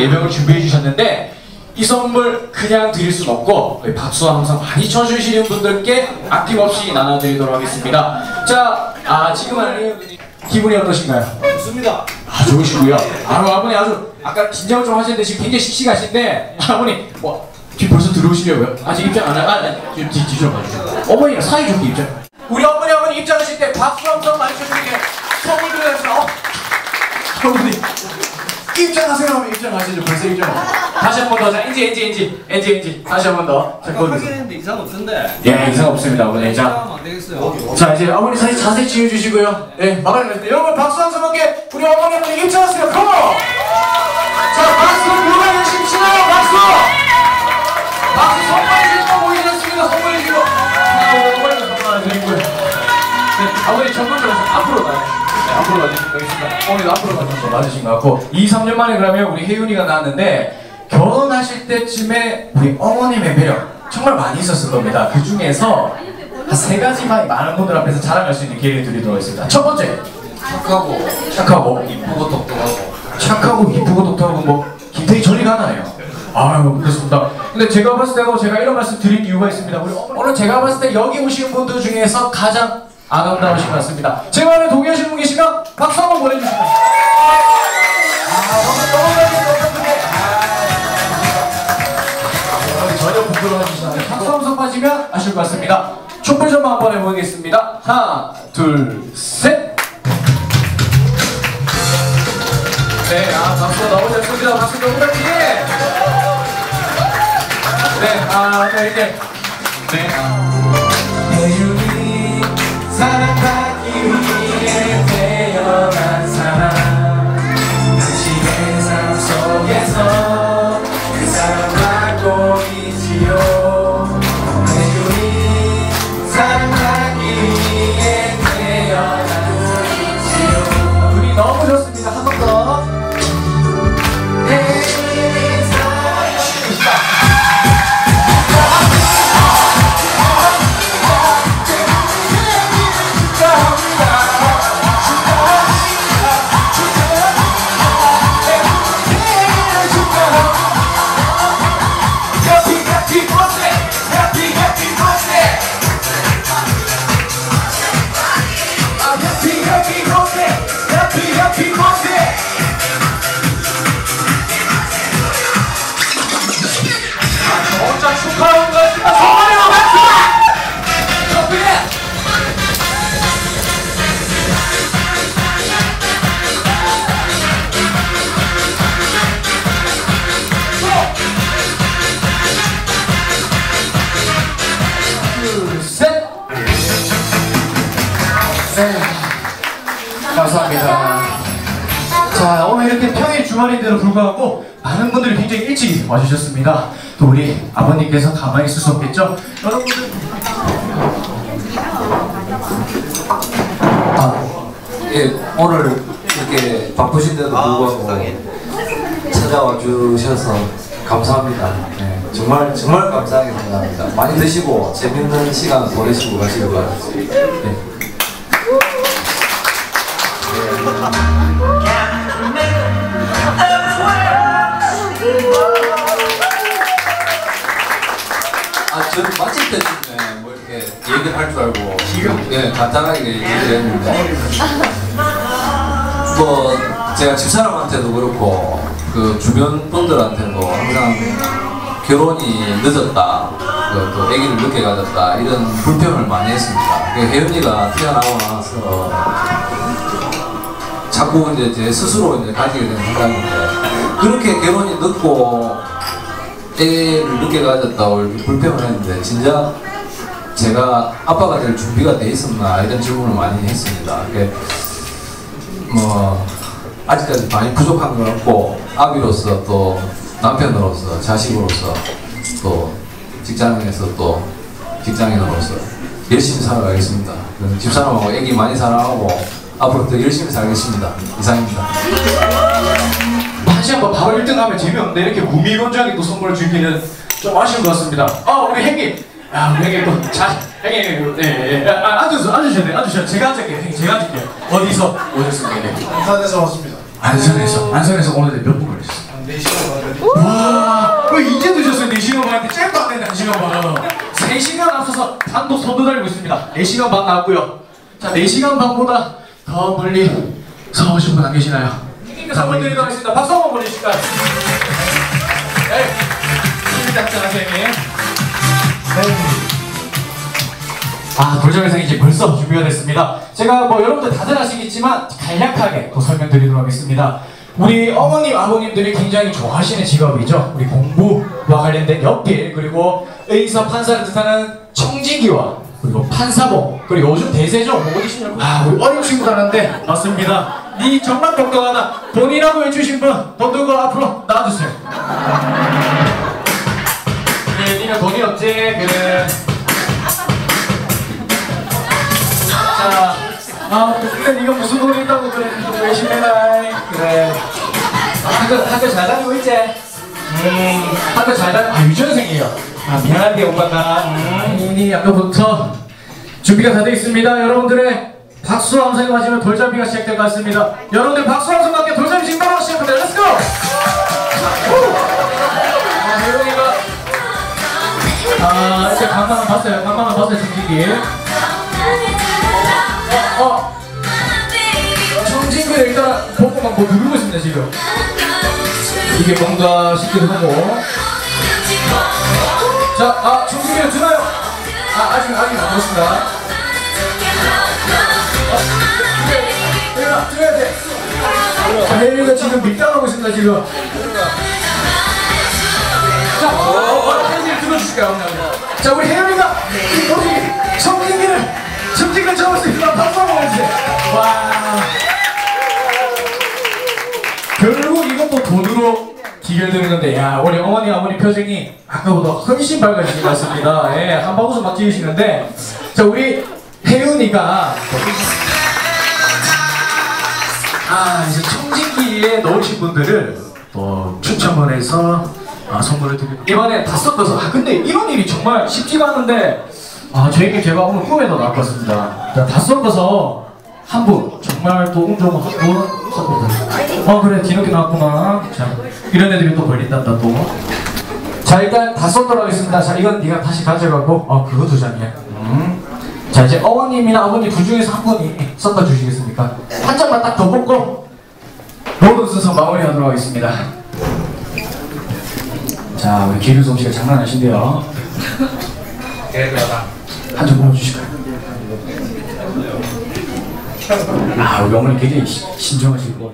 이렇게 네 명을 준비해 주셨는데 이 선물 그냥 드릴 순 없고 박수 항상 많이 쳐주시는 분들께 아낌없이 나눠드리도록 하겠습니다. 자, 아 지금 아니 기분이 어떠신가요? 좋습니다. 아 좋으시고요. 아 아버님 아주 아까 긴장을 좀 하셨는데 지금 굉장히 씩씩하신데 아버님 뭐 지금 벌써 들어오시려고요? 아직 입장 안 하? 아, 아 지금 뒤 뒤로 가주세요. 어머니랑 사이좋게 입장. 우리 어머니 어머니 입장하실 때 박수 한번 많이 쳐주시게 선물 드려서 어? 어머니 입장하세요 하면 입장하시죠. 벌써 입장. 다시 한 번 더. 자, 엔지 엔지 엔지 엔지 엔지 다시 한 번 더. 자, 거기서. 확인했는데 이상 없던데. 예, 이상 없습니다, 어머니. 자. 하면 안 되겠어요. 자 이제 어머니 사진 자세히 지어주시고요. 네, 마감입니다. 여러분 박수 한 번께 우리 어머니 어머니 입장하세요. 컴온! 자 박수 누가 열심히 치나요? 박수! 박수 선물해 주시고 보이지 않습니다. 선물해 주시고. 자 우리 어머니 선물 드리고요. 네, 아버님 전문적으로 앞으로 가요. 네, 앞으로 가주시면 되겠습니다. 어머니도 앞으로 가주시면 맞으신 것 같고 2, 3년 만에 그러면 우리 혜윤이가 나왔는데 결혼하실 때쯤에 우리 어머님의 매력 정말 많이 있었을 겁니다. 그 중에서 한세 가지만 많은 분들 앞에서 자랑할 수 있는 기회를 드리도록 하겠습니다. 첫 번째, 착하고 착하고 이쁘고 똑똑하고. 착하고 이쁘고 독특하고 뭐 김태희 저리 가나요? 아유 그렇습니다. 근데 제가 봤을 때도 제가 이런 말씀 드린 이유가 있습니다. 우리 오늘 제가 봤을 때 여기 오신 분들 중에서 가장 아름다우신 것 같습니다. 제 말에 동의하시는 분 계시면 박수 한번 보내주시면. 아 오늘 너무 잘했어요. 아, 전혀 부끄러워하시지 않아요. 박수 한번 빠지면 아실 것 같습니다. 촛불 좀 한번 해보겠습니다. 하나, 둘, 셋. 네, 아, 박수 너무 좋습니다. 박수 너무 잘 치게. 네, 아, 네, 이제. 네, 아. 혜윤이 사랑받기 둘, 셋! 네. 감사합니다. 자, 오늘 이렇게 평일 주말인데도 불구하고 많은 분들이 굉장히 일찍 와주셨습니다. 또 우리 아버님께서 가만히 있을 수 없겠죠? 여러분들. 아, 예, 오늘 이렇게 바쁘신데도 불구하고 찾아와 주셔서 감사합니다. 네, 정말 정말 감사하게 생각합니다. 많이 드시고 재밌는 시간 보내시고 가시길 바랍니다. 네. 아, 저 마칠 때쯤에 뭐 이렇게 얘기를 할 줄 알고 예, 간단하게 얘기를 했는데 뭐 제가 집사람한테도 그렇고 그 주변 분들한테도 항상 결혼이 늦었다. 그, 또 아기를 늦게 가졌다. 이런 불평을 많이 했습니다. 그 혜연이가 태어나고 나서 자꾸 이제 제 스스로 이제 가지게 되는 생각인데 그렇게 결혼이 늦고 애를 늦게 가졌다고 불평을 했는데 진짜 제가 아빠가 될 준비가 돼 있었나 이런 질문을 많이 했습니다. 뭐 아직까지 많이 부족한 건 없고 아비로서 또 남편으로서 자식으로서 또 직장에서 또 직장인으로서 열심히 살아가겠습니다. 집사람하고 애기 많이 사랑하고 앞으로 더 열심히 살겠습니다. 이상입니다. 다시 한번 바로 1등 하면 재미없는데 이렇게 무미론적인 또 선물을 주기는 좀 아쉬운 것 같습니다. 아 우리 행님, 야 우리 행님 또 자, 행님, 네, 네. 아, 앉으세요, 앉으셔야 돼요, 앉으셔야. 제가 앉을게요, 행님, 제가 앉을게요. 어디서 오셨습니까, 네. 안산에서 왔습니다. 안산에서, 안산에서 오는데 몇분 걸리셨어요? 한 4시간 와, 왜 이제 늦었어요? 4시간 반인데 잽도 안 되는 1시간 반. 3시간 앞서서 반도 손도 달리고 있습니다. 4시간 반 나왔고요. 자, 4시간 반보다 더 멀리 서 오신 분 안 계시나요? 선물 드리도록 하겠습니다. 박수 한번 보내주실까요? 네. 시작자 선생님. 네. 아, 돌장의상이 이제 벌써 준비가 됐습니다. 제가 뭐 여러분들 다들 아시겠지만 간략하게 또 설명드리도록 하겠습니다. 우리 어머님, 아버님들이 굉장히 좋아하시는 직업이죠. 우리 공부와 관련된 연필, 그리고 의사, 판사를 뜻하는 청지기와 그리고 판사봉, 그리고 요즘 대세죠. 뭐 어디시냐고? 아, 우리 어린 친구들한테 맞습니다. 니 정말 똑똑하다. 돈이라고 해주신 분, 돈 들고 앞으로 나와주세요. 그래, 니가 돈이 없지? 그래. 자, 아, 근데 네가 무슨 돈이 학교, 학교 잘 다니고 있지? 음, 학교 잘 다니, 아, 유치원생이에요. 아, 미안한데, 오빠가. 음, 이니 아까부터 준비가 다 되어 있습니다. 여러분들의 박수 함성이 맞으면 돌잡이가 시작될 것 같습니다. 여러분들 박수 함성과 함께 돌잡이 지금 바로 시작합니다. 렛츠고! 아, 혜영이가 아, 이제 간만은 봤어요. 간만은 봤어요, 정식이. 어, 청진구 일단 보고 막 뭐 누르고 있습니다 지금 이게 뭔가 싶기도 하고 자, 아 청진구 주나요? 아 아직 아직 안 왔습니다. 혜연아 들어야 돼. 자, 혜연이가 지금 밀당하고 있습니다 지금. 자, 어, 어, 혜연이 들어주실까요? 자 우리 혜연이가 우리 청진기를 청진기를 잡을 수 박수 한번 해주세요. 와 결국 이것도 돈으로 기결되는 건데 야 우리 어머니 아버님 표정이 아까보다 훨씬 밝아지신 것 같습니다. 예, 한바구스 막 지으시는데. 자 우리 혜윤이가. 아 이제 청진기에 넣으신 분들을 또 추첨을 해서 아, 선물을 드리고. 이번에 다 섞어서. 아 근데 이런 일이 정말 쉽지가 않은데. 아 저에게 제가 오늘 꿈에도 나왔습니다. 자, 다 섞어서 한 분. 정말 또운 좋은 한분 섞 어 그래 뒤늦게 나왔구나 자 이런 애들이 또 걸린단다 또자 일단 다 섞도록 하겠습니다 자 이건 네가 다시 가져가고 어 그거 두 장이야 음. 자 이제 어머님이나 아버님 둘 중에서 한 분이 섞어 주시겠습니까? 한 장만 딱더 먹고 모든 순서 마무리하도록 하겠습니다. 자 우리 기류솜 씨가 장난하신데요. 한장 먹어주실까요? 아 우리 어머니 굉장히 시- 신중하시고